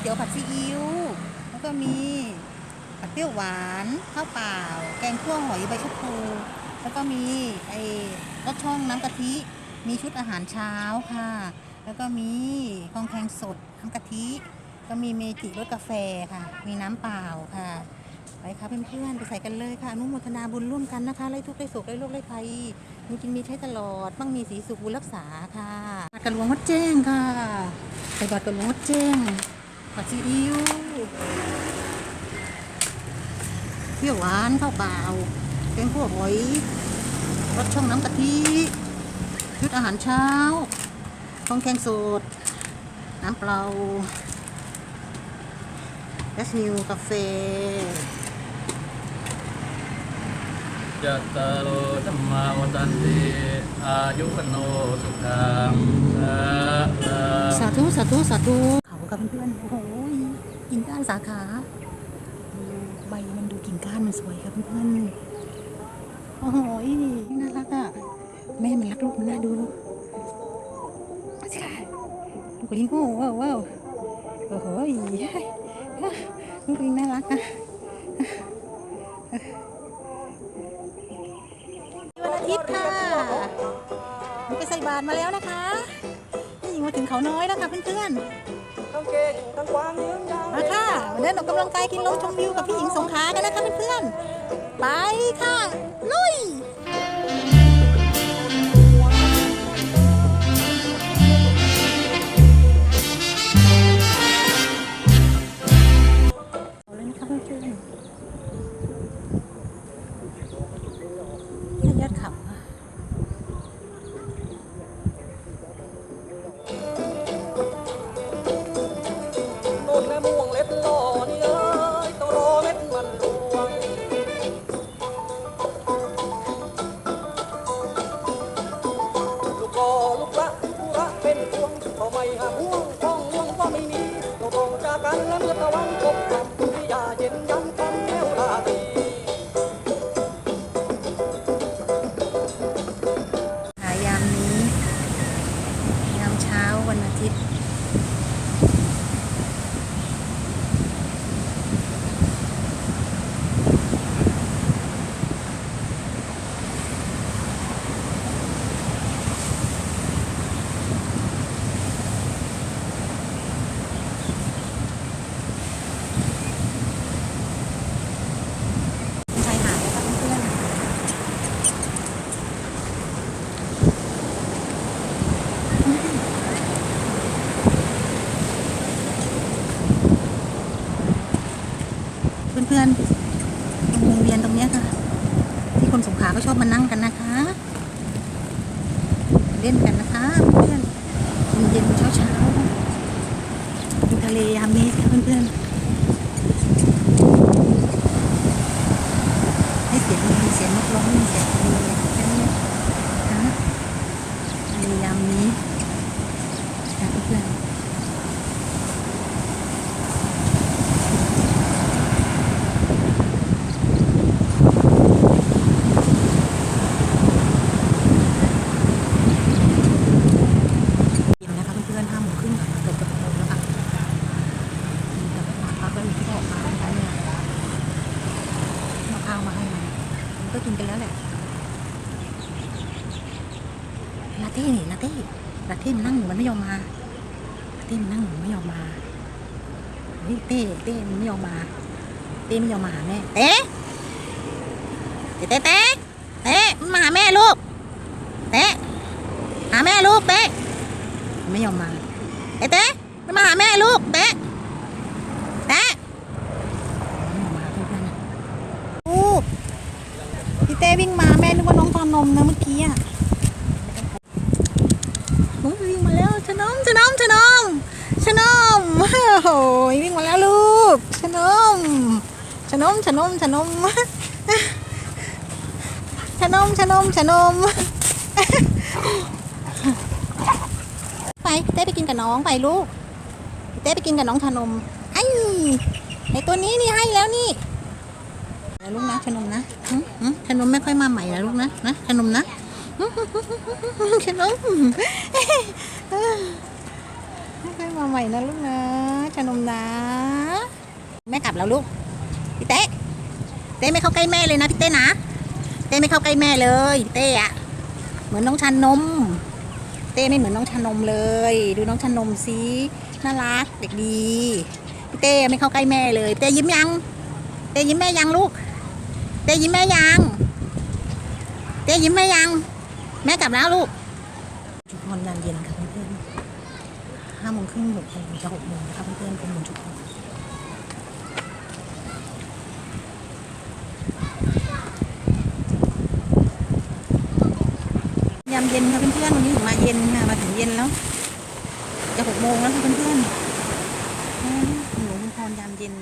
เตียวผัดซีอิ๊วแล้วก็มีผัดเปรี้ยวหวานข้าวเปล่า แกงคั่วหอยใบชะพูแล้วก็มีไอ้รสช่องน้ำกะทิ มีชุดอาหารเช้าค่ะ แล้วก็มีกองแกงสดน้ำกะทิ ก็มีเมจิรสกาแฟค่ะ มีน้ำเปล่าค่ะไปค่ะเพื่อนๆไปใส่กันเลยค่ะอนุโมทนาบุญร่วมกันนะคะไล่ทุกข์ไล่โศกไล่โรคไล่ภัยมีกินมีใช้ตลอดมั่งมีสีสุขบุญรักษาค่ะกับหลวงวัดแจ้งค่ะใส่บาทกับหลวงวัดแจ้ง ผัดซีอิ๊วเปรี้ยวหวานข้าวเปล่าแกงขั่วหอยรสช่องน้ำกะทิชุดอาหารเช้าของแกงสดน้ำเปล่าแอสมิลกาแฟยัตตาโลธรรมาวตันติอายุวโนสุขังสาธุสาธุสาธุ เขากับเพื่อนๆโอ้โหกิ่งก้านสาขาดูใบมันดูกิ่งก้านมันสวยครับเพื่อนๆโอ้โหน่ารักอะแม่มันรักลูกมันน่าดูสิค่ะลูกลิงโอ้ว้าวว้าวโอ้โหลูกลิงน่ารักอะวันอาทิตย์ค่ะมันไปใส่บาตรมาแล้วนะคะนี่มาถึงเขาน้อยแล้วค่ะเพื่อนๆ มาค่ะเดินออกกำลังกายกินลมชมวิวกับพี่หญิงสงขากันนะคะเพื่อนๆไปค่ะ ลุยยนะคะเพื่อนยอดเขา ตะวันตกต่ำที่ยาเย็นยันคำแนวราตรีหายามนี้ ยามเช้าวันอาทิตย์ ชายหาดนะคะเพื่อนๆ เพื่อนๆตรงวงเวียนตรงเนี้ยค่ะ ที่คนสงขลาก็ชอบมานั่งกันนะคะ เล่นกันนะคะ เพื่อนเย็นๆเช้าๆดูทะเลยามนี้ค่ะเพื่อนๆให้เสียงมีเสียงนกร้องมีเสียงทะเลแค่นี้นะทะเลยามนี้นะเพื่อนๆ เย็นนะคะเพื่อนๆห้าโมงครึ่งเกือบจะหกโมงแล้วค่ะมีแต่มะพร้าวก็มีที่ออกมานะคะเนี่ยมะพร้าวมาให้มันมันก็กินกันแล้วแหละลาเต้นี่ลาเต้ลาเต้มันนั่งอยู่มันไม่ยอมมาลาเต้มันนั่งอยู่ไม่ยอมมาเฮ้ยเต้เต้มันไม่ยอมมาเต้ไม่ยอมมาหาแม่เต้เต้เต้เต้เต้มันมาหาแม่ลูกเต้หาแม่ลูกเต้ไม่ยอมมาเอ๊ะเต๊ะไม่มาหาแม่ลูกเต๊ะเต๊ะไม่ยอมมาเพื่อนๆลูกพี่เต้วิ่งมาแม่นึกว่าน้องตอนนมนะเมื่อกี้อะน้องวิ่งมาแล้วชะนมชะนมชะนมชะนมโอ้โหวิ่งมาแล้วลูกชนมชนมชนมชนมชนมชนมชนมไปเต้ไปกินกับน้องไปลูกเต้ไปกินกับน้องชนมไอ้ไอตัวนี้นี่ให้แล้วนี่แล้วลูกนะชนมนะชนมไม่ค่อยมาใหม่นะลูกนะนะชนมนะชนมไม่ ค่อยมาใหม่นะลูกนะชานมนะ แม่กลับแล้วลูก พี่เต้เต้ไม่เข้าใกล้แม่เลยนะพี่เต้นะ เต้ไม่เข้าใกล้แม่เลย เต้อะเหมือนน้องชันนม เต้ไม่เหมือนน้องชันนมเลย ดูน้องชันนมสิน่ารักเด็กดีพี่เต้ไม่เข้าใกล้แม่เลย เต้ยิ้มยัง เต้ยิ้มแม่ยังลูก เต้ยิ้มแม่ยัง เต้ยิ้มแม่ยัง แม่กลับแล้วลูกชุดนอนยามเย็นค่ะเพื่อนๆ ห้าโมงครึ่งหกโมจะหกโมงนะคะเพื่อนๆเป็นมุมจุดยามเย็นค่ะเพื่อนๆวันนี้ถึงมาเย็นค่ะมาถึงเย็นแล้ว จะหกโมงแล้วค่ะเพื่อนๆหนูคุณพรยามเย็น